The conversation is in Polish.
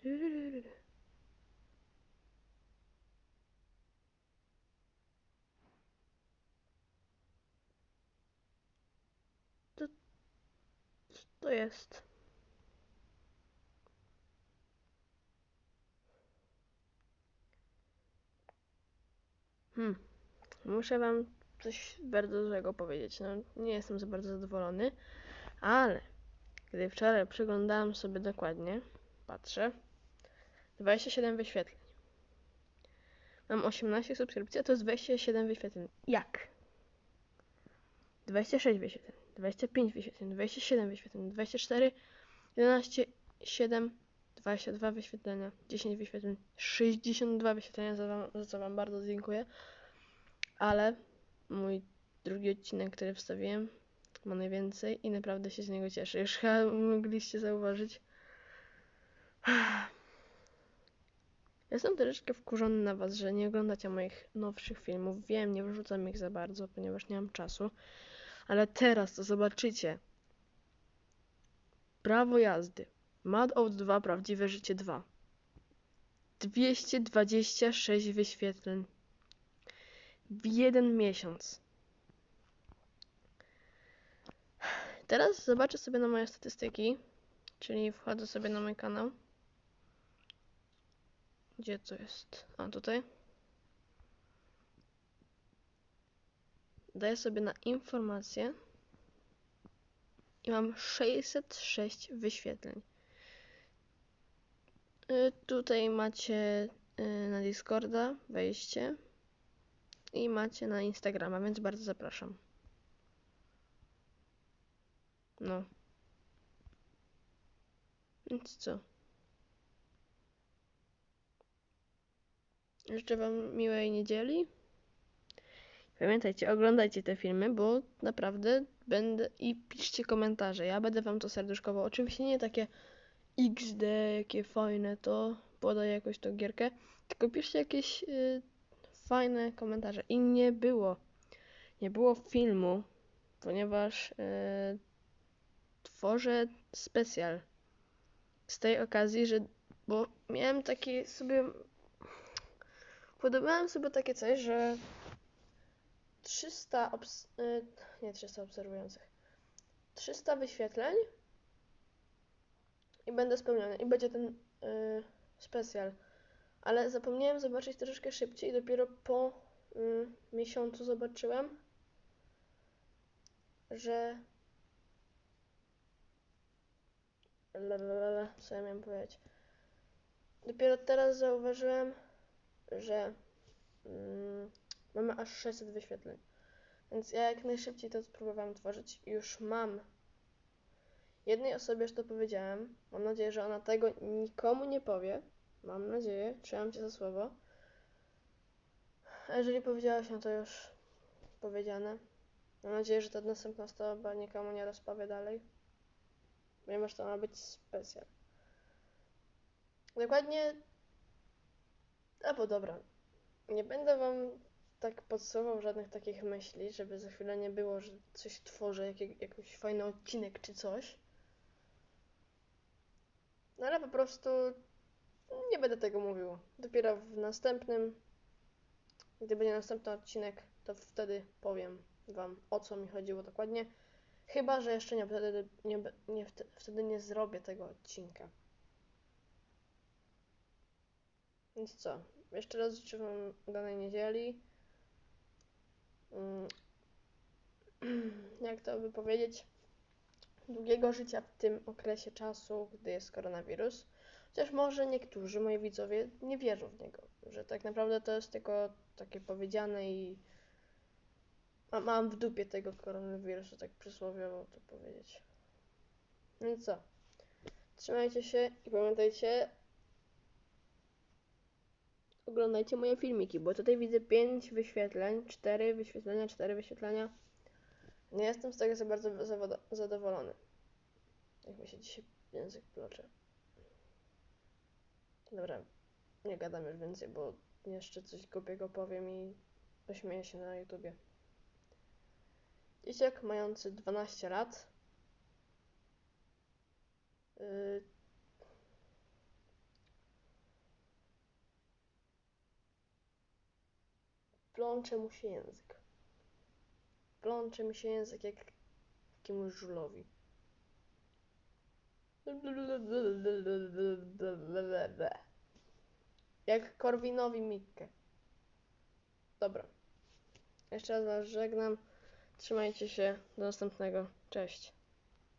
To, co to jest? Hmm. Muszę wam coś bardzo złego powiedzieć. No, nie jestem za bardzo zadowolony, ale gdy wczoraj przeglądałam sobie dokładnie, patrzę, 27 wyświetleń. Mam 18 subskrypcji, a to jest 27 wyświetleń. Jak? 26 wyświetleń, 25 wyświetleń, 27 wyświetleń, 24, 11, 7, 22 wyświetlenia, 10 wyświetleń, 62 wyświetlenia, za, wam, za co Wam bardzo dziękuję. Ale mój drugi odcinek, który wstawiłem, ma najwięcej i naprawdę się z niego cieszę. Już chyba mogliście zauważyć. Jestem troszeczkę wkurzony na Was, że nie oglądacie moich nowszych filmów. Wiem, nie wrzucam ich za bardzo, ponieważ nie mam czasu. Ale teraz to zobaczycie. Prawo jazdy. Mad Out 2, Prawdziwe Życie 2. 226 wyświetleń. W jeden miesiąc. Teraz zobaczę sobie na moje statystyki. Czyli wchodzę sobie na mój kanał. Gdzie to jest? A tutaj. Daję sobie na informacje. I mam 606 wyświetleń. Y, tutaj macie y, na Discorda wejście. I macie na Instagrama, więc bardzo zapraszam. No. Więc co? Życzę Wam miłej niedzieli. Pamiętajcie, oglądajcie te filmy, bo naprawdę będę i piszcie komentarze. Ja będę Wam to serduszkowo. Oczywiście nie takie XD, jakie fajne to, podaję jakoś tą gierkę, tylko piszcie jakieś y, fajne komentarze. I nie było, nie było filmu, ponieważ y, tworzę specjal z tej okazji, że bo miałem taki sobie podobałem sobie takie coś, że 300 obs- y, nie 300 obserwujących 300 wyświetleń i będę spełniony i będzie ten y, specjal ale zapomniałem zobaczyć troszeczkę szybciej dopiero po y, miesiącu zobaczyłem że Lalalala, co ja miałem powiedzieć? Dopiero teraz zauważyłem, że mm, mamy aż 600 wyświetleń. Więc ja jak najszybciej to spróbowałem tworzyć już mam. Jednej osobie już to powiedziałem. Mam nadzieję, że ona tego nikomu nie powie. Mam nadzieję, trzymam cię za słowo. A jeżeli powiedziałaś, no to już powiedziane. Mam nadzieję, że ta następna osoba nikomu nie rozpowie dalej ponieważ to ma być specjal. Dokładnie. Albo dobra. Nie będę wam tak podsuwał żadnych takich myśli, żeby za chwilę nie było, że coś tworzę, jak, jakiś fajny odcinek czy coś. No ale po prostu nie będę tego mówił. Dopiero w następnym, gdy będzie następny odcinek, to wtedy powiem wam o co mi chodziło dokładnie. Chyba, że jeszcze nie, wtedy nie, nie, wtedy nie zrobię tego odcinka. Więc co? Jeszcze raz życzę Wam danej niedzieli. Mm. Jak to by powiedzieć? Długiego życia w tym okresie czasu, gdy jest koronawirus. Chociaż może niektórzy moi widzowie nie wierzą w niego, że tak naprawdę to jest tylko takie powiedziane i mam w dupie tego koronawirusa, tak przysłowiowo to powiedzieć. No co? Trzymajcie się i pamiętajcie, oglądajcie moje filmiki, bo tutaj widzę 5 wyświetleń, 4 wyświetlenia, 4 wyświetlenia. Nie jestem z tego za bardzo zadowolony. Jak mi się dzisiaj język plocze. Dobra, nie gadam już więcej, bo jeszcze coś głupiego powiem i pośmieję się na YouTubie. Dzieciak mający 12 lat yy, plącze mu się język. Plącze mi się język jak jakiemuś żulowi. Jak Korwinowi Mikke. Dobra. Jeszcze raz Was żegnam. Trzymajcie się. Do następnego. Cześć.